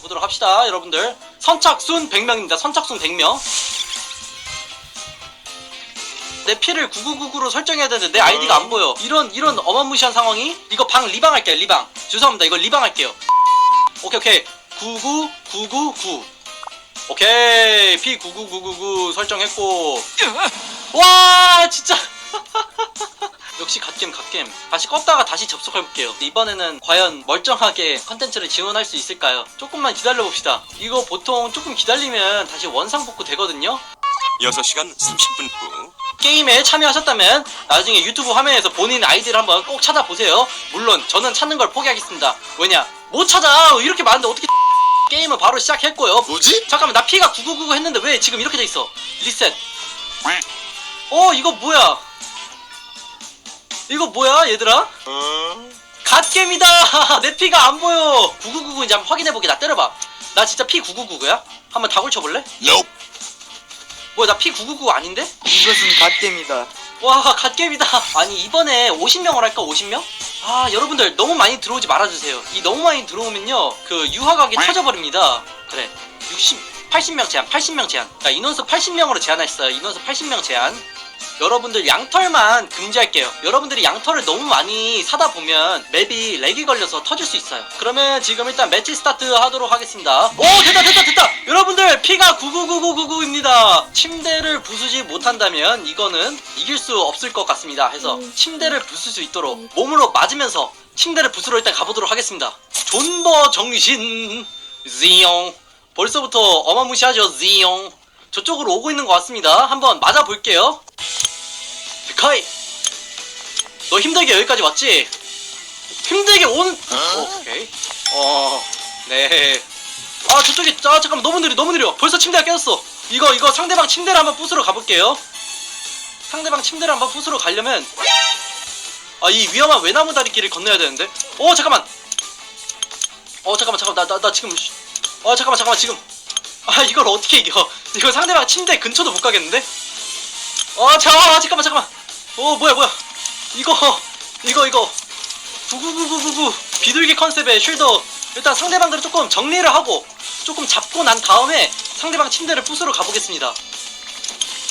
보도록 합시다 여러분들. 선착순 100명입니다. 선착순 100명. 내 피를 9999로 설정해야 되는데 내 아이디가 안 보여. 이런 이런 어마무시한 상황이 이거 방 리방 할게요 리방. 죄송합니다. 이거 리방 할게요. 오케이 오케이. 99999 오케이. P99999 설정했고. 와 진짜 갓겜 다시 껐다가 다시 접속해볼게요. 이번에는 과연 멀쩡하게 컨텐츠를 지원할 수 있을까요? 조금만 기다려봅시다. 이거 보통 조금 기다리면 다시 원상 복구 되거든요. 6시간 30분 후. 게임에 참여하셨다면 나중에 유튜브 화면에서 본인 아이디를 한번 꼭 찾아보세요. 물론 저는 찾는 걸 포기하겠습니다. 왜냐? 못 찾아! 이렇게 많은데 어떻게 게임은 바로 시작했고요. 뭐지? 잠깐만 나 피가 9999 했는데 왜 지금 이렇게 돼 있어? 리셋. 어 이거 뭐야 이거 뭐야 얘들아 어? 갓겜이다 내 피가 안 보여 9999 이제 한번 확인해보게 나 때려봐 나 진짜 피 999야? 한번 다굴 쳐볼래? Nope. 뭐야 나 피 999 아닌데? 이것은 갓겜이다. 와 갓겜이다 아니 이번에 50명을 할까 50명? 아 여러분들 너무 많이 들어오지 말아주세요 이 너무 많이 들어오면요 그 유화각이 터져버립니다 그래 60 80명 제한 80명 제한 자 인원수 80명으로 제한했어요 인원수 80명 제한 여러분들 양털만 금지할게요. 여러분들이 양털을 너무 많이 사다 보면 맵이 렉이 걸려서 터질 수 있어요. 그러면 지금 일단 매치 스타트 하도록 하겠습니다. 오 됐다 됐다 됐다! 여러분들 피가 99999입니다. 침대를 부수지 못한다면 이거는 이길 수 없을 것 같습니다. 해서 침대를 부술 수 있도록 몸으로 맞으면서 침대를 부수러 일단 가보도록 하겠습니다. 존버 정신 지용. 벌써부터 어마무시하죠 지용 저쪽으로 오고 있는 것 같습니다. 한번 맞아볼게요. 데카이 너 힘들게 여기까지 왔지? 힘들게 온 어, 오케이. 어 네. 아 저쪽에 아 잠깐만 너무 느려 너무 느려. 벌써 침대가 깨졌어. 이거 이거 상대방 침대를 한번 부수러 가볼게요. 상대방 침대를 한번 부수러 가려면 아 이 위험한 외나무 다리 길을 건너야 되는데. 어 잠깐만. 어 잠깐만 잠깐만. 나 나 나 지금 어 잠깐만 잠깐만 지금 아 이걸 어떻게 이겨? 이거 상대방 침대 근처도 못 가겠는데? 어 자, 아, 잠깐만 잠깐만. 어 뭐야 뭐야. 이거 이거 이거. 99999 비둘기 컨셉의 쉴더. 일단 상대방들을 조금 정리를 하고 조금 잡고 난 다음에 상대방 침대를 부수러 가보겠습니다.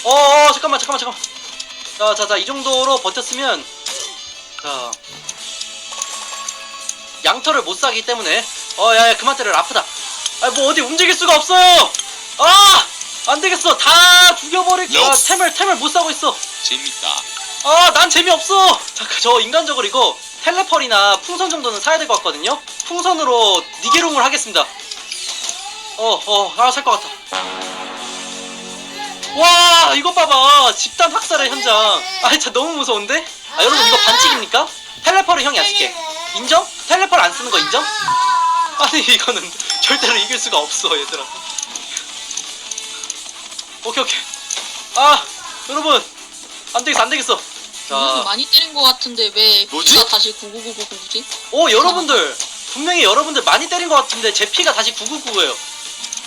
어, 어 잠깐만 잠깐만 잠깐만. 자자자 이 정도로 버텼으면 자. 양털을 못 사기 때문에. 어 야 야 그만 때려 아프다 아 뭐 어디 움직일 수가 없어요 아 안되겠어 다 죽여버릴 거야 Nope. 템을 템을 못 사고 있어 재밌다 아, 난 재미없어! 잠깐, 저 인간적으로 이거 텔레펄이나 풍선 정도는 사야 될 것 같거든요? 풍선으로 니게롱을 하겠습니다. 어, 어, 아, 살 것 같아. 와, 이거 봐봐. 집단 학살의 현장. 아, 진짜 너무 무서운데? 아, 여러분, 이거 반칙입니까? 텔레펄을 형이 안 쓸게. 인정? 텔레펄 안 쓰는 거 인정? 아니, 이거는 절대로 이길 수가 없어, 얘들아. 오케이, 오케이. 아, 여러분. 안 되겠어, 안 되겠어. 무슨 자, 많이 때린 것 같은데 왜 뭐지? 피가 다시 9999지? 오 여러분들 분명히 여러분들 많이 때린 것 같은데 제 피가 다시 999예요.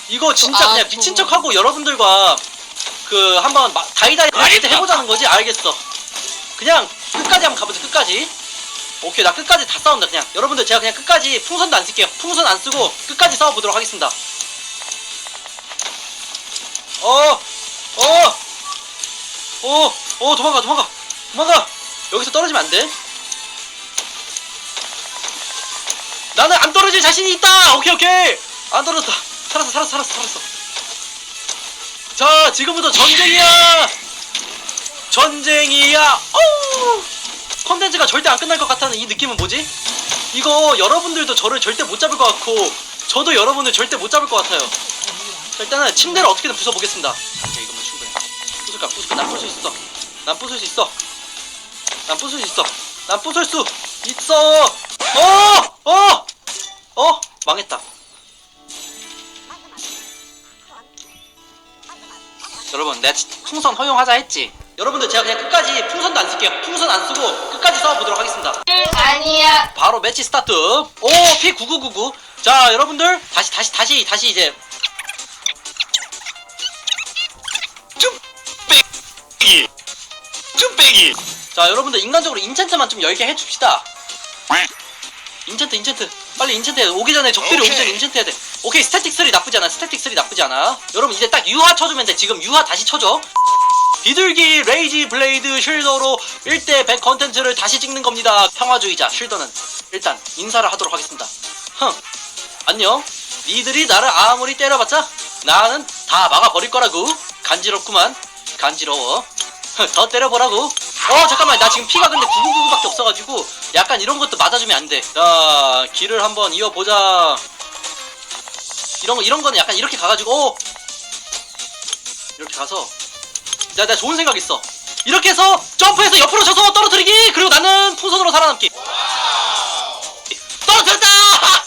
이거 진짜 아, 그냥 미친 그거. 척하고 여러분들과 그 한번 마- 다이다이 때 해보자는 거지 알겠어. 그냥 끝까지 한번 가보자 끝까지. 오케이 나 끝까지 다 싸운다 그냥 여러분들 제가 그냥 끝까지 풍선도 안 쓸게요. 풍선 안 쓰고 끝까지 싸워보도록 하겠습니다. 어, 어, 어, 어 도망가 도망가 도망가 여기서 떨어지면 안 돼. 나는 안 떨어질 자신이 있다. 오케이 오케이 안 떨어졌다. 살았어 살았어 살았어 살았어. 자 지금부터 전쟁이야. 전쟁이야. 오! 컨텐츠가 절대 안 끝날 것 같다는 이 느낌은 뭐지? 이거 여러분들도 저를 절대 못 잡을 것 같고 저도 여러분을 절대 못 잡을 것 같아요. 자, 일단은 침대를 어떻게든 부숴보겠습니다. 오케이 이거면 충분해. 부술까 부술까 난 부술 수 있어. 난 부술 수 있어. 난 부술 수 있어. 난 부술 수 있어. 어! 어! 어? 망했다. 여러분, 지- 풍선 허용하자 했지? 여러분들 제가 그냥 끝까지 풍선도 안 쓸게요. 풍선 안 쓰고 끝까지 싸워보도록 하겠습니다. 아니야. 바로 매치 스타트. 오, P9999. 자, 여러분들 다시 다시 다시 다시 이제 빼기. 쭈빼기. 자, 여러분들 인간적으로 인챈트만 좀 열게 해 줍시다. 인챈트 인챈트. 빨리 인챈트 해. 오기 전에 적들이 오기 전에 오케이. 인챈트 해야 돼. 오케이, 스탯 스태틱 3 나쁘지 않아 여러분 이제 딱 유화 쳐주면 돼 지금 유화 다시 쳐줘 비둘기 레이지 블레이드 쉴더로 1대 100 컨텐츠를 다시 찍는 겁니다. 평화주의자 쉴더는 일단 인사를 하도록 하겠습니다. 흥 안녕. 니들이 나를 아무리 때려봤자 나는 다 막아버릴 거라고. 간지럽구만. 간지러워. 더 때려보라고. 어 잠깐만. 나 지금 피가 근데 999밖에 없어가지고 약간 이런 것도 맞아주면 안돼자 길을 한번 이어보자. 이런 거 이런 거는 약간 이렇게 가가지고 어. 이렇게 가서 나, 나 좋은 생각 있어. 이렇게 해서 점프해서 옆으로 져서 떨어뜨리기 그리고 나는 풍선으로 살아남기. 떨어뜨렸다!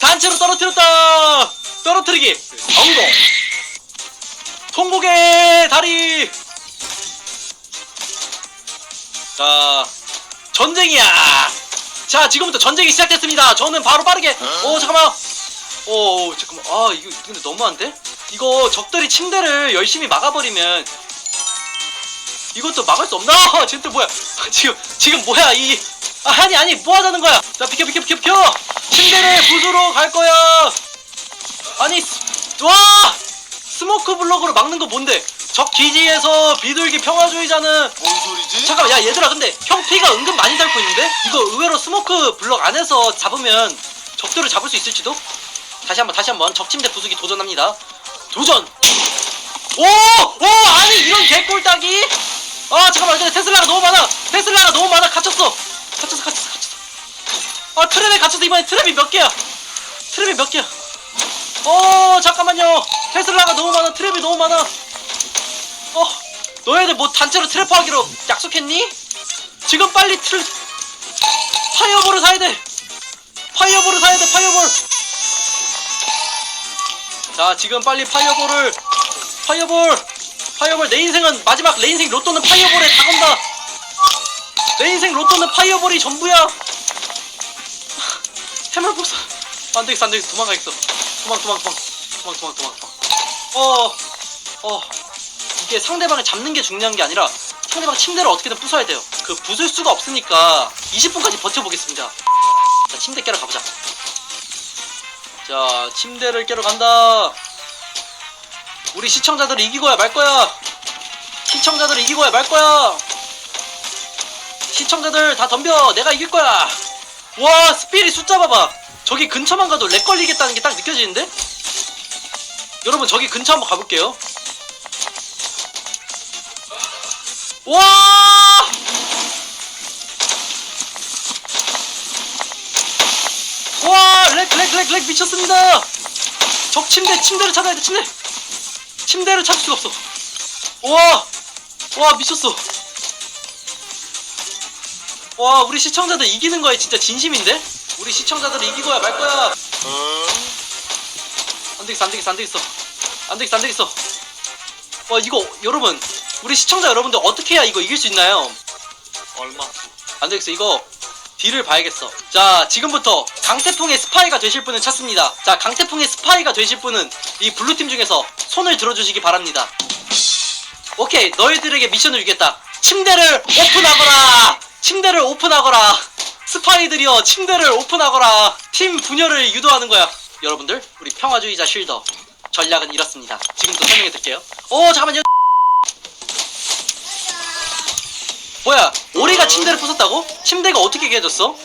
단체로 떨어뜨렸다! 떨어뜨리기. 성공 통곡의 다리. 자 전쟁이야. 자 지금부터 전쟁이 시작됐습니다. 저는 바로 빠르게. 오 잠깐만. 오 잠깐만. 아 이거 근데 너무한데 이거 적들이 침대를 열심히 막아버리면 이것도 막을 수 없나? 쟤또 뭐야? 지금 지금 뭐야? 이 아, 아니 아니 뭐 하자는 거야? 자 비켜 비켜 비켜 비켜! 침대를 부수러 갈 거야! 아니 스- 와! 스모크 블럭으로 막는 거 뭔데? 적 기지에서 비둘기 평화주의자는 뭔 소리지? 잠깐만 야 얘들아 근데 형 피가 은근 많이 닳고 있는데? 이거 의외로 스모크 블럭 안에서 잡으면 적들을 잡을 수 있을지도? 다시 한번 다시 한번 적침대 부수기 도전합니다 도전! 오! 오! 아니 이런 개꿀 따기? 아 잠깐만 근데 테슬라가 너무 많아. 테슬라가 너무 많아. 갇혔어. 갇혔어 갇혔어 갇혔어. 아 트랩에 갇혀서 이번에 트랩이 몇 개야? 트랩이 몇 개야? 어 잠깐만요. 테슬라가 너무 많아. 트랩이 너무 많아. 어 너희들 뭐 단체로 트래프 하기로 약속했니? 지금 빨리 트랩 파이어볼을 사야 돼. 파이어볼을 사야 돼 파이어볼 자 지금 빨리 파이어볼을 파이어볼! 파이어볼 내 인생은 마지막 내 인생 로또는 파이어볼에 다 건다! 내 인생 로또는 파이어볼이 전부야! 해물 복사! 안되겠어 안되겠어. 도망가겠어. 도망 도망 도망. 도망 도망 도망 어어. 이게 상대방을 잡는 게 중요한 게 아니라 상대방 침대를 어떻게든 부숴야 돼요. 그 부술 수가 없으니까 20분까지 버텨보겠습니다. 자 침대 깨러 가보자 자 침대를 깨러 간다. 우리 시청자들 이기고야 말 거야. 시청자들 이기고야 말 거야. 시청자들 다 덤벼. 내가 이길 거야. 와 스피릿 숫자 봐봐. 저기 근처만 가도 렉 걸리겠다는 게 딱 느껴지는데? 여러분 저기 근처 한번 가볼게요. 와! 와, 렉, 렉, 렉, 렉 미쳤습니다. 적 침대, 침대를 찾아야 돼, 침대. 침대를 찾을 수가 없어. 와, 와, 미쳤어. 와, 우리 시청자들 이기는 거에 진짜 진심인데? 우리 시청자들 이기고야 말 거야. 어? 안 되겠어, 안 되겠어, 안 되겠어. 안 되겠어, 안 되겠어. 와, 이거, 여러분. 우리 시청자 여러분들 어떻게 해야 이거 이길 수 있나요? 얼마? 안 되겠어 이거 딜을 봐야겠어. 자 지금부터 강태풍의 스파이가 되실 분을 찾습니다. 자 강태풍의 스파이가 되실 분은 이 블루팀 중에서 손을 들어주시기 바랍니다. 오케이 너희들에게 미션을 주겠다. 침대를 오픈하거라! 침대를 오픈하거라! 스파이들이여 침대를 오픈하거라! 팀 분열을 유도하는 거야. 여러분들 우리 평화주의자 쉴더. 전략은 이렇습니다. 지금부터 설명해 드릴게요. 오 잠깐만요 뭐야 오리가 침대를 부쉈다고? 침대가 어떻게 깨졌어?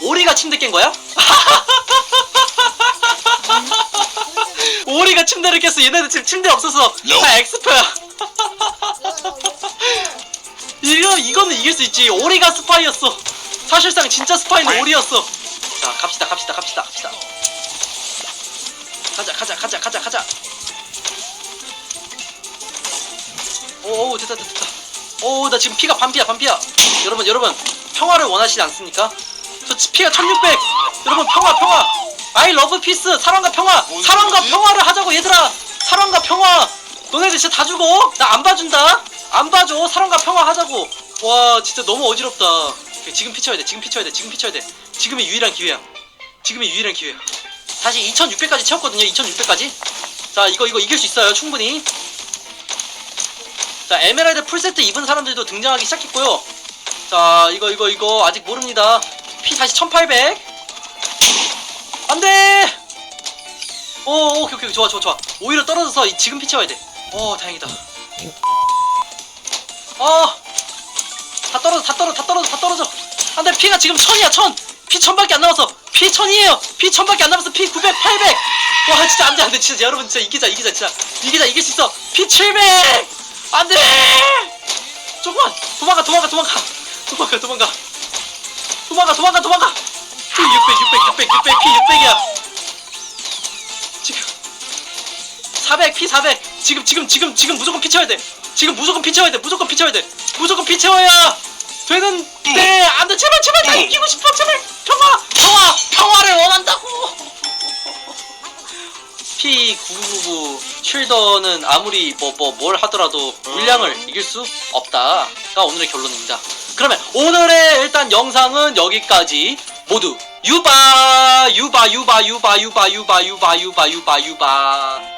오리가 침대 깬 거야? 오리가 침대를 깼어. 얘네들 지금 침대 없어서 다 엑스퍼야. 이거, 이거는 이길 수 있지. 오리가 스파이였어. 사실상 진짜 스파이는 오리였어. 자 갑시다 갑시다 갑시다 갑시다. 가자 가자 가자 가자 가자. 오오 됐다 됐다 됐다 오, 나 지금 피가 반피야, 반피야. 여러분, 여러분, 평화를 원하시지 않습니까? 저 치- 피가 1600. 여러분, 평화, 평화. I love peace. 사랑과 평화. 뭔 사랑과? 평화를 하자고, 얘들아. 사랑과 평화. 너네들 진짜 다 죽어. 나 안 봐준다. 안 봐줘. 사랑과 평화 하자고. 와, 진짜 너무 어지럽다. 지금 피 쳐야 돼. 지금 피 쳐야 돼. 지금 피 쳐야 돼. 지금이 유일한 기회야. 지금이 유일한 기회야. 다시 2600까지 채웠거든요. 2600까지. 자, 이거, 이거 이길 수 있어요. 충분히. 자 에메랄드 풀세트 입은 사람들도 등장하기 시작했고요. 자 이거 이거 이거 아직 모릅니다. 피 다시 1800 안돼! 오 오케이 오케이. 좋아 좋아 좋아. 오히려 떨어져서 이- 지금 피 채워야 돼오 다행이다. 어다 떨어져 다 떨어져 다 떨어져 다 떨어져. 안돼 피가 지금 천이야 천 피 천밖에 안 남았어. 피 천이에요. 피 천밖에 안 남았어. 피 900, 800 와 진짜 안돼 안돼. 진짜 여러분 진짜 이기자 이기자 진짜. 이기자 이길 수 있어. 피 700 안돼! 조금만! 도망가 도망가 도망가! 도망가 도망가! 도망가 도망가 도망가! 피 600 600 600 600 피 600이야! 지금 400 피 400 지금 지금 지금 지금 무조건 피 채워야 돼! 지금 무조건 피 채워야 돼! 무조건 피 채워야 돼! 무조건 피 채워야 되는데! 안돼! 제발 제발! 나 이기고 싶어! 제발! 평화! 평화! 평화를 원한다고 P999 쉴더는 아무리 뭐 뭐 뭘 하더라도 물량을 이길 수 없다가 오늘의 결론입니다. 그러면 오늘의 일단 영상은 여기까지. 모두 유바 유바 유바 유바 유바 유바 유바 유바 유바 유바